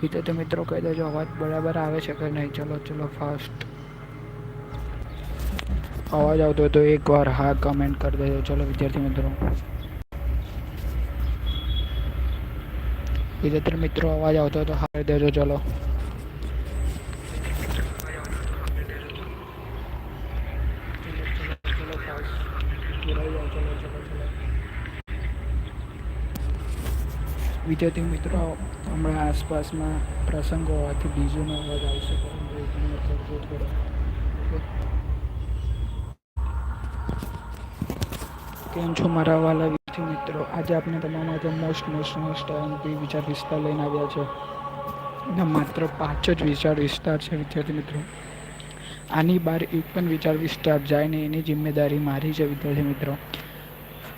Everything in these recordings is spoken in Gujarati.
વિદ્યાર્થી મિત્રો કહી દેજો અવાજ બરાબર આવે છે કે નહીં? ચલો ચલો ફાસ્ટ અવાજ આવતો હોય તો એકવાર હા કમેન્ટ કરી દેજો. ચલો, વિદ્યાર્થી મિત્રો. વિદ્યાર્થી મિત્રો, અવાજ આવતો હોય તો હા દેજો, ચલો. વિદ્યાર્થી મિત્રો, હમણાં આસપાસમાં પ્રસંગો હોવાથી બીજુનો અવાજ પરંતુ થોડો કેમ છો મારા વાલા વિદ્યાર્થી મિત્રો? આજે આપણે તમારા માટે મોસ્ટ મોસ્ટ મોસ્ટ એમપી વિચાર વિસ્તાર લઈને આવ્યા છે. અને માત્ર પાંચ જ વિચાર વિસ્તાર છે વિદ્યાર્થી મિત્રો. આની બહાર એક પણ વિચાર વિસ્તાર જાય ને એની જિમ્મેદારી મારી છે વિદ્યાર્થી મિત્રો.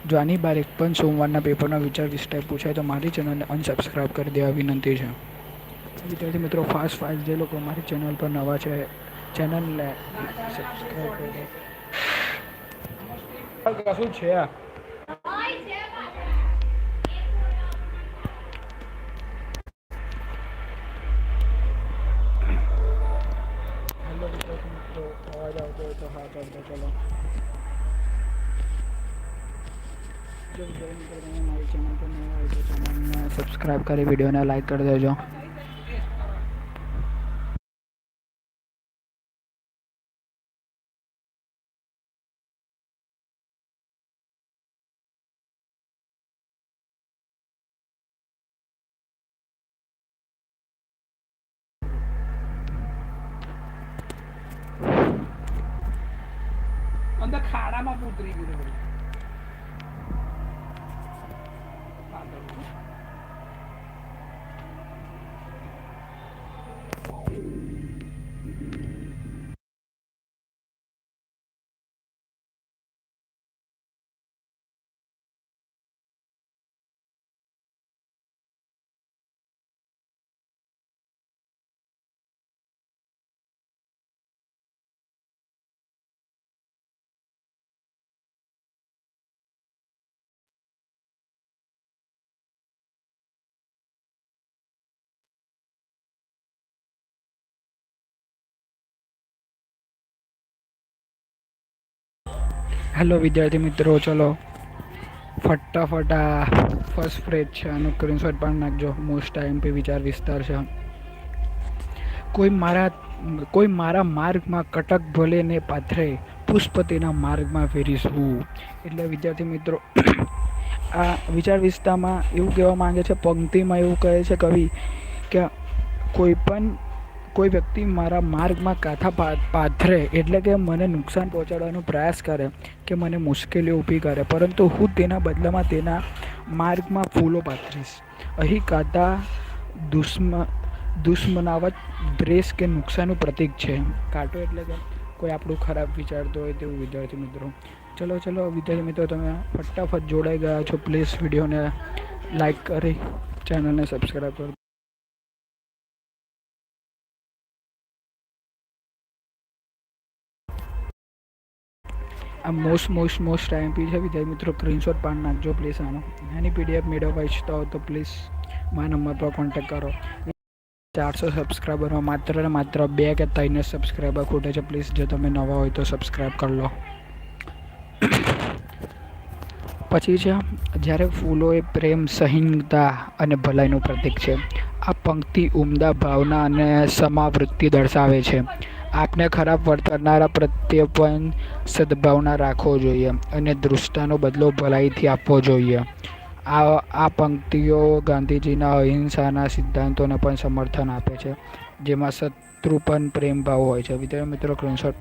જો આની બાર એક પણ સોમવારના પેપરનો વિચાર વિસ્તાર પૂછાય તો મારી ચેનલને અનસબસ્ક્રાઈબ કરી દેવા વિનંતી છે. વિદ્યાર્થી મિત્રો ફાસ્ટ ફાસ્ટ જે લોકો મારી ચેનલ પર નવા છે ચેનલને સબસ્ક્રાઈબ કરી કશું છે ચેનલ સબસ્ક્રાઈબ કરી વિડીયોને લાઈક કરી દેજો. હેલો વિદ્યાર્થી મિત્રો, ચલો. ફટાફટ આ ફર્સ્ટ ફ્રેજ છે, આનો સ્ક્રીનશોટ પણ નાખજો. મોસ્ટ આઈએમપી વિચાર વિસ્તાર છે. કોઈ મારા કોઈ મારા માર્ગમાં કટક ભલે ને પાથરે, પુષ્પતિના માર્ગમાં ફેરીશું. એટલે વિદ્યાર્થી મિત્રો, આ વિચાર વિસ્તારમાં એવું કહેવા માંગે છે, પંક્તિમાં એવું કહે છે કવિ, કે કોઈ પણ કોઈ વ્યક્તિ મારા માર્ગમાં કાથા પાથરે એટલે કે મને નુકસાન પહોંચાડવાનો પ્રયાસ કરે કે મને મુશ્કેલીઓ ઊભી કરે. પરંતુ હું તેના બદલામાં તેના માર્ગમાં ફૂલો પાથરીશ. અહીં કાથા દુશ્મ, દુશ્મનાવત દ્રેસ કે નુકસાનનું પ્રતીક છે. કાંટો એટલે કે કોઈ આપણું ખરાબ વિચારતો હોય તેવું વિદ્યાર્થી મિત્રો. ચલો ચલો, વિદ્યાર્થી મિત્રો, તમે ફટાફટ જોડાઈ ગયા છો. પ્લીઝ વિડીયોને લાઈક કરી ચેનલને સબસ્ક્રાઈબ કરો. આ most most most time P છે વિદ્યાર્થી મિત્રો સ્ક્રીનશોટ પાડ નાખજો પ્લીઝ આનો. એની પીડીએફ મેળવવા ઈચ્છતા હો તો પ્લીઝ મારા નંબર પર કોન્ટેક્ટ કરો. ચારસો સબસ્ક્રાઈબરમાં માત્ર ને માત્ર બે કે ત્રણ સબસ્ક્રાઈબર ખૂટે છે. પ્લીઝ જો તમે નવા હોય તો સબસ્ક્રાઈબ કરી લો. પછી છે, જ્યારે ફૂલો એ પ્રેમ, સહિંગતા અને ભલાઈનું પ્રતીક છે, આ પંક્તિ ઉમદા ભાવના અને સમાવૃત્તિ દર્શાવે છે. આપને ખરાબ વર્તનારા પ્રત્યે પણ સદભાવના રાખવો જોઈએ અને દૃષ્ટાનો બદલો ભલાઈથી આપવો જોઈએ. આ આ પંક્તિઓ ગાંધીજીના અહિંસાના સિદ્ધાંતોને પણ સમર્થન આપે છે, જેમાં શત્રુ પણ પ્રેમ ભાવ હોય છે. વિદ્યાર્થી મિત્રો સ્ક્રીનશોટ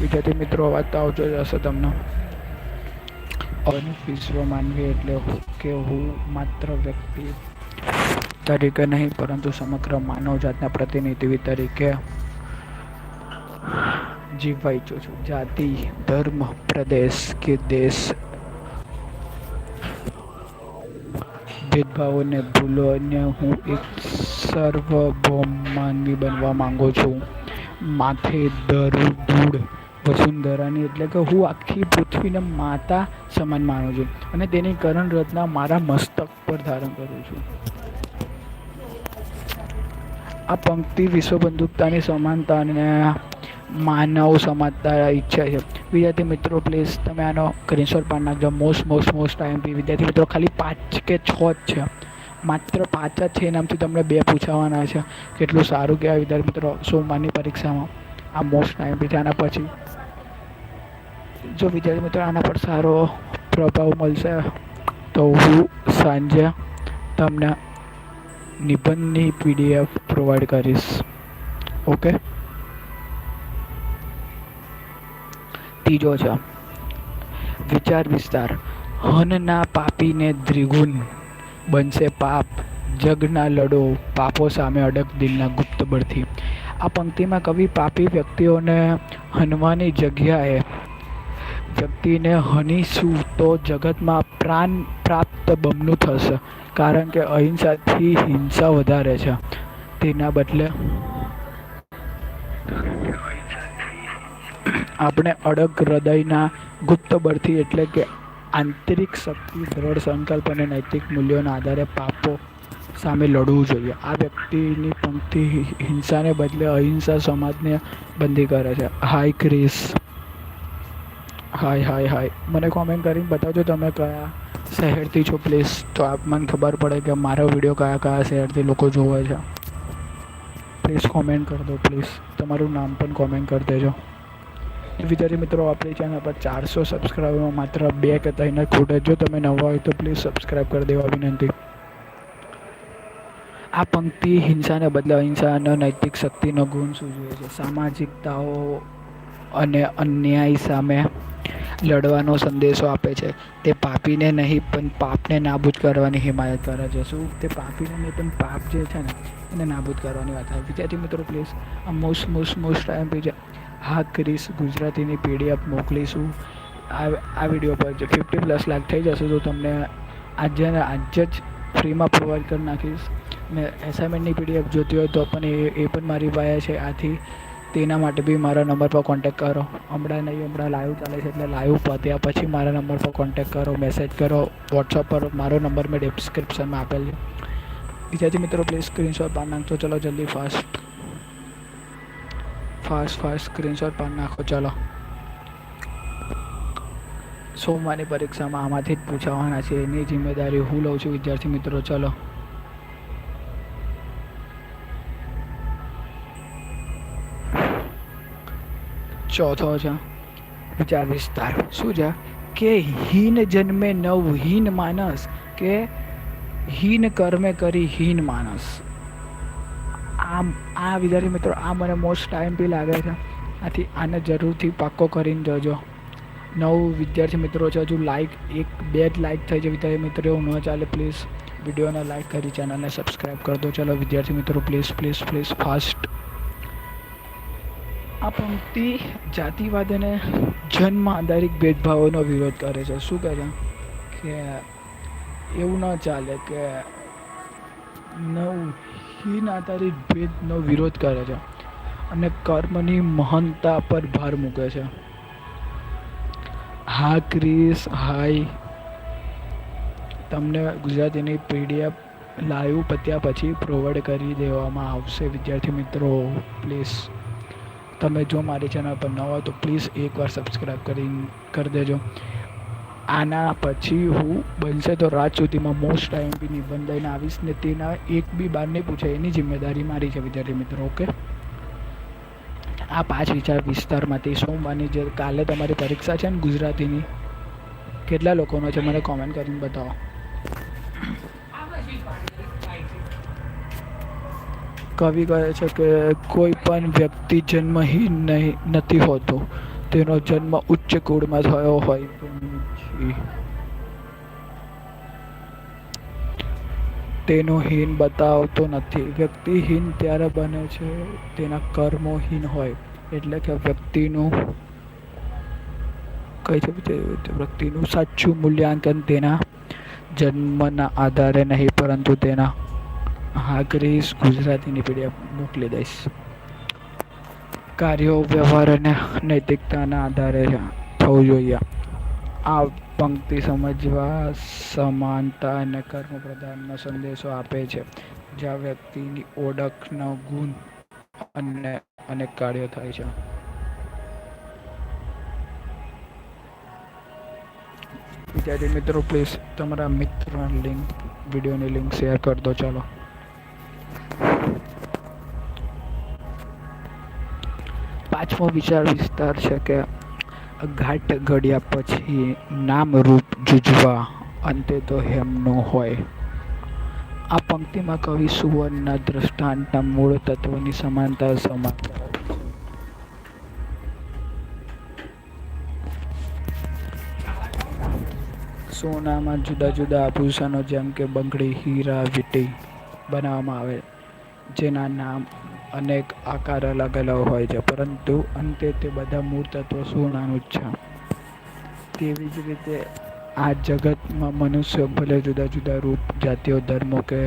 વિદ્યાર્થી મિત્રો અવાજ તો આવતો જ હશે તમને. અને વિશ્વ માનવી એટલે કે હું માત્ર વ્યક્તિ તરીકે નહીં, પરંતુ સમગ્ર માનવજાતના પ્રતિનિધિ તરીકે જીવવા ઈચ્છું છું. જાતિ, ધર્મ, પ્રદેશ કે દેશ ભેદભાવોને ભૂલોને હું એક સર્વભૌમ માનવી બનવા માંગુ છું. માથે દરું ધૂળ વસુંધરાની. એટલે કે હું આખી પૃથ્વીને માતા સમાન માનું છું અને તેની કરણ રચના મારા મસ્તક પર ધારણ કરું છું. આ પંક્તિ વિશ્વ બંધુકતાની સમાનતા અને માનવ સમાનતા ઈચ્છા છે. વિદ્યાર્થી મિત્રો પ્લીઝ તમે આનો સ્ક્રીનશોટ પાડી નાખજો. Most most most time P. વિદ્યાર્થી મિત્રો, ખાલી પાંચ કે છ જ છે. માત્ર પાંચ જ છે, એનામથી તમને બે પૂછાવાના છે. કેટલું સારું કહેવાય વિદ્યાર્થી મિત્રો, સોમવારની પરીક્ષામાં. આ મોસ્ટ ટાઈમ પી. છે આના પછી જો વિદ્યાર્થી મિત્રો આના પર સારો પ્રભાવ મળશે, તો હું સાંજે તમને નિબંધની પીડીએફ પ્રોવાઈડ કરીશ. ઓકે ત્રીજો છે, વિચાર વિસ્તાર. હનના પાપીને દ્રિગુણ બનશે પાપ જગના લડો પાપો સામે અડગ દિલના ગુપ્ત બળથી. આ પંક્તિમાં કવિ પાપી વ્યક્તિઓને હનવાની જગ્યાએ વ્યક્તિને હનીશું તો જગતમાં પ્રાણ પ્રાપ્ત બમણું થશે, કારણ કે અહિંસાથી હિંસા વધારે છે. તેના બદલે આપણે અડગ હૃદયના ગુપ્ત બળથી એટલે કે આંતરિક શક્તિ, દ્રઢ સંકલ્પ અને નૈતિક મૂલ્યોના આધારે પાપો સામે લડવું જોઈએ. આ વ્યક્તિની પંક્તિ હિંસાને બદલે અહિંસા સમાજને બંધી કરે છે. Hi Chris hi hi hi. મને કોમેન્ટ કરીને બતાવજો તમે કયા શહેરથી છો પ્લીઝ તો આપ મને ખબર પડે કે મારો વીડિયો કયા કયા શહેરથી લોકો જોવે છે. પ્લીઝ કોમેન્ટ કરી દો પ્લીઝ તમારું નામ પણ કોમેન્ટ કરી દેજો. વિદ્યાર્થી મિત્રો, આપણી ચેનલ પર ચારસો સબસ્ક્રાઈબરમાં માત્ર બે કે ત્રણ જ જો તમે નવા હોય તો પ્લીઝ સબસ્ક્રાઈબ કરી દેવા વિનંતી. આ પંક્તિ હિંસાને બદલે અહિંસા અને નૈતિક શક્તિનો ગુણ સૂચવે છે. સામાજિકતાઓ અને અન્યાય સામે લડવાનો સંદેશો આપે છે. તે પાપીને નહીં, પણ પાપને નાબૂદ કરવાની હિમાયત કરે છે. શું? તે પાપીને નહીં, પણ પાપ જે છે ને, એને નાબૂદ કરવાની વાત આવે વિદ્યાર્થી મિત્રો પ્લીઝ આ most most most time P હા કરીશ ગુજરાતીની પીડીએફ મોકલીશું. આ આ વીડિયો પર જે ફિફ્ટી પ્લસ લાખ થઈ જશે, તો તમને આજે આજે જ ફ્રીમાં પ્રોવાઈડ કરી નાખીશ. ને એસાઇનમેન્ટની પીડીએફ જોતી હોય તો પણ એ એ પણ મારી પાસે છે. આથી તેના માટે બી મારા નંબર પર કોન્ટેક કરો. હમણાં નહીં, હમણાં લાઈવ ચાલે છે એટલે લાઈવ પત્યા પછી મારા નંબર પર કોન્ટેક્ટ કરો મેસેજ કરો વોટ્સઅપ પર મારો નંબર મેં ડિસ્ક્રિપ્શનમાં આપેલ છે. વિદ્યાર્થી મિત્રો પ્લીઝ સ્ક્રીનશોટ પાર નાખજો. ચલો, જલ્દી ફાસ્ટ ફાસ્ટ ફાસ્ટ સ્ક્રીનશોટ પાડી નાખો. ચલો. સોમવારની પરીક્ષામાં આમાંથી જ પૂછાવાના છે. એની જિમ્મેદારી હું લઉં છું વિદ્યાર્થી મિત્રો. ચલો. ચોથો છે. વિચાર વિસ્તાર શું છે? કે હીન જન્મે નવ હીન માનસ, કે હીન કર્મે કરી હીન માનસ. આમ, આ વિદ્યાર્થી મિત્રો, આ મને મોસ્ટ ટાઈમ બી લાગે છે. આથી આને જરૂરથી પાક્કો કરીને જોજો. નવ વિદ્યાર્થી મિત્રો છે, હજુ લાઇક એક, બે જ લાઇક થઈ છે વિદ્યાર્થી મિત્રો ન ચાલે પ્લીઝ વિડીયોને લાઇક કરી ચેનલને સબસ્ક્રાઈબ કરી દો. ચલો વિદ્યાર્થી મિત્રો પ્લીઝ પ્લીઝ પ્લીઝ ફાસ્ટ આ પંક્તિ જાતિવાદ અને જન્મ આધારિત ભેદભાવોનો વિરોધ કરે છે. શું છે? કે એવું ન ચાલે કે નવ હીન આધારિત ભેદનો વિરોધ કરે છે અને કર્મની મહાનતા પર ભાર મૂકે છે. હા, ક્રિસ, હાય. તમને ગુજરાતીની પીડીએફ લાઈવ પત્યા પછી પ્રોવાઈડ કરી દેવામાં આવશે. વિદ્યાર્થી મિત્રો પ્લીઝ તમે જો મારી ચેનલ પર ન હોય તો પ્લીઝ એકવાર સબસ્ક્રાઈબ કરી કરી દેજો. આના પછી હું બનશે તો રાત સુધીમાં મોસ્ટ બી નિબંધ લઈને આવીશ ને તેના એક બી બાર નહીં પૂછે એની જિમ્મેદારી મારી છે, વિદ્યાર્થી મિત્રો, ઓકે? આ પાંચ વિચાર વિસ્તારમાંથી સોમવારની જે કાલે તમારી પરીક્ષા છે ને ગુજરાતીની, કેટલા લોકોનો છે મને કોમેન્ટ કરીને બતાવો. કવિ કહે છે કે કોઈ પણ વ્યક્તિ જન્મહીન નહીં, નથી હોતો. તેનો જન્મ ઉચ્ચ કુળમાં થયો હોય. પછી તેનો હીન બતાવતો નથી. વ્યક્તિ હીન ત્યારે બને છે, તેના કર્મો હીન હોય. એટલે કે વ્યક્તિનું કઈ છે વ્યક્તિનું સાચું મૂલ્યાંકન તેના જન્મના આધારે નહીં, પરંતુ તેના હા કરીશ ગુજરાતીની પીડીએફ મોકલી દઈશ. કાર્યો, વ્યવહાર અને નૈતિકતાના આધારે થવું જોઈએ. આ પંક્તિ સમજવા સમાનતા અને કર્મ પ્રધાનનો સંદેશો આપે છે. જ્યાં વ્યક્તિની ઓળખનો ગુણ અને અનેક કાર્યો થાય છે. વિદ્યાર્થી મિત્રો પ્લીઝ તમારા મિત્ર લિંક વિડીયોની લિંક શેર કરી દો. ચાલો. પાંચમો વિચાર વિસ્તાર છે કે ઘાટ ઘડ્યા પછી નામરૂપ જુજવા અંતે તો હેમનો હોય. આ પંક્તિમાં કવિ સુવર્ણના દ્રષ્ટાંતના મૂળ તત્વની સમાનતા સમાન સોનામાં જુદા જુદા આભૂષણો જેમ કે બંગડી, હીરા, વીંટી બનાવવામાં આવે, જેના નામ અનેક આકાર અલગ અલગ હોય છે, પરંતુ અંતે તે બધા મૂળ તત્વો સુવર્ણાનું જ છે. તેવી જ રીતે આ જગતમાં મનુષ્ય ભલે જુદા જુદા રૂપ, જાતિઓ, ધર્મો કે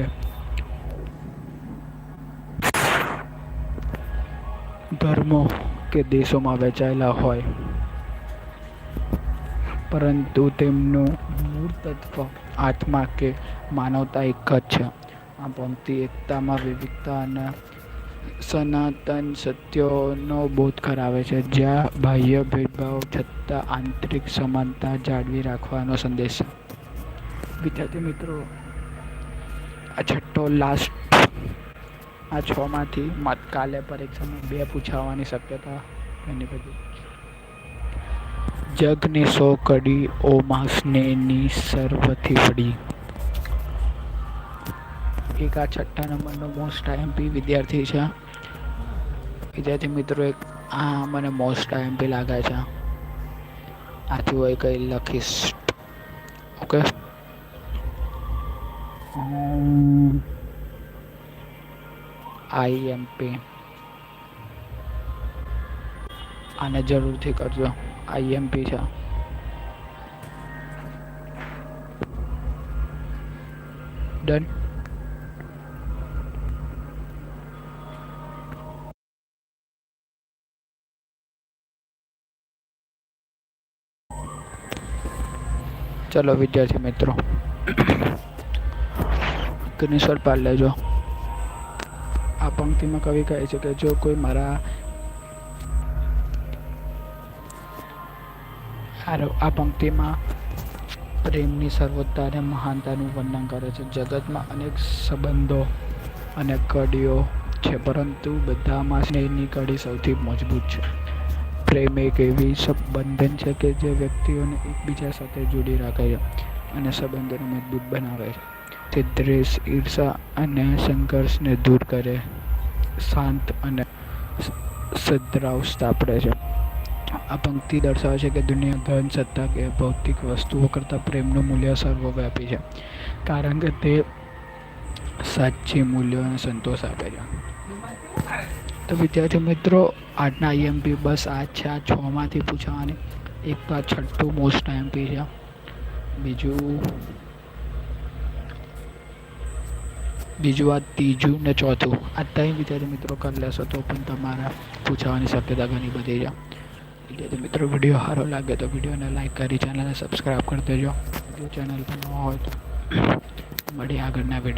ધર્મો કે દેશોમાં વહેંચાયેલા હોય, પરંતુ તેમનું મૂળ તત્વ આત્મા કે માનવતા એક જ છે. આ પંક્તિ એકતામાં વિવિધતા અને સનાતન સત્યોનો બોધ કરાવે છે. જ્યાં બાહ્ય ભેદભાવ છતાં આંતરિક સમાનતા જાળવી રાખવાનો સંદેશ વિદ્યાર્થી મિત્રો, આ છઠ્ઠો લાસ્ટ આ છમાંથી મત કાલે પરીક્ષામાં બે પૂછાવાની શક્યતા ઘણી બધી. જગની સો કડી, ઓ સ્નેહની સર્વથી વડી. એક આ છઠ્ઠા નંબરનો મોસ્ટ આઈએમપી વિદ્યાર્થી છે. વિદ્યાર્થી મિત્રો, એક આ મને મોસ્ટ આઈએમપી લાગે છે. આથી હોય કંઈ લખીશ. ઓકે? આઈએમપી આને જરૂરથી કરજો. આઈએમપી છે. ડન ચલો વિદ્યાર્થી મિત્રો. સ્ક્રીનશોટ પાડી લેજો. આ પંક્તિમાં કવિ કહે છે કે જો કોઈ મારા આ પંક્તિમાં પ્રેમની સર્વોત્તા અને મહાનતાનું વર્ણન કરે છે. જગતમાં અનેક સંબંધો અને કડીઓ છે, પરંતુ બધામાં સ્નેહની કડી સૌથી મજબૂત છે. પ્રેમ એક એવી સંબંધન છે કે જે વ્યક્તિઓને એકબીજા સાથે જોડી રાખે છે અને સંબંધોને મજબૂત બનાવે છે. તે દ્વેષ, ઈર્ષા અને સંઘર્ષને દૂર કરે, શાંત અને સદ્રાવ સ્થાપડે છે. આ પંક્તિ દર્શાવે છે કે દુનિયા ધન, સત્તા કે ભૌતિક વસ્તુઓ કરતાં પ્રેમનું મૂલ્ય સર્વવ્યાપી છે, કારણ કે તે સાચી મૂલ્યો અને સંતોષ આપે છે. તો વિદ્યાર્થી મિત્રો, આજના આઈએમપી બસ આ છે, આ છમાંથી પૂછવાની. એક તો આ છઠ્ઠું મોસ્ટ આઈએમપી છે. બીજું બીજું આ ત્રીજું ને ચોથું. આ ત્રણ વિદ્યાર્થી મિત્રો કરી લેશો તો પણ તમારા પૂછવાની શક્યતા ઘણી બધી છે. વિદ્યાર્થી મિત્રો, વીડિયો સારો લાગે તો વિડીયોને લાઈક કરી, ચેનલને સબસ્ક્રાઈબ કરી દેજો. જો ચેનલ પર ન હોય તો મળીએ આગળના વીડિયો.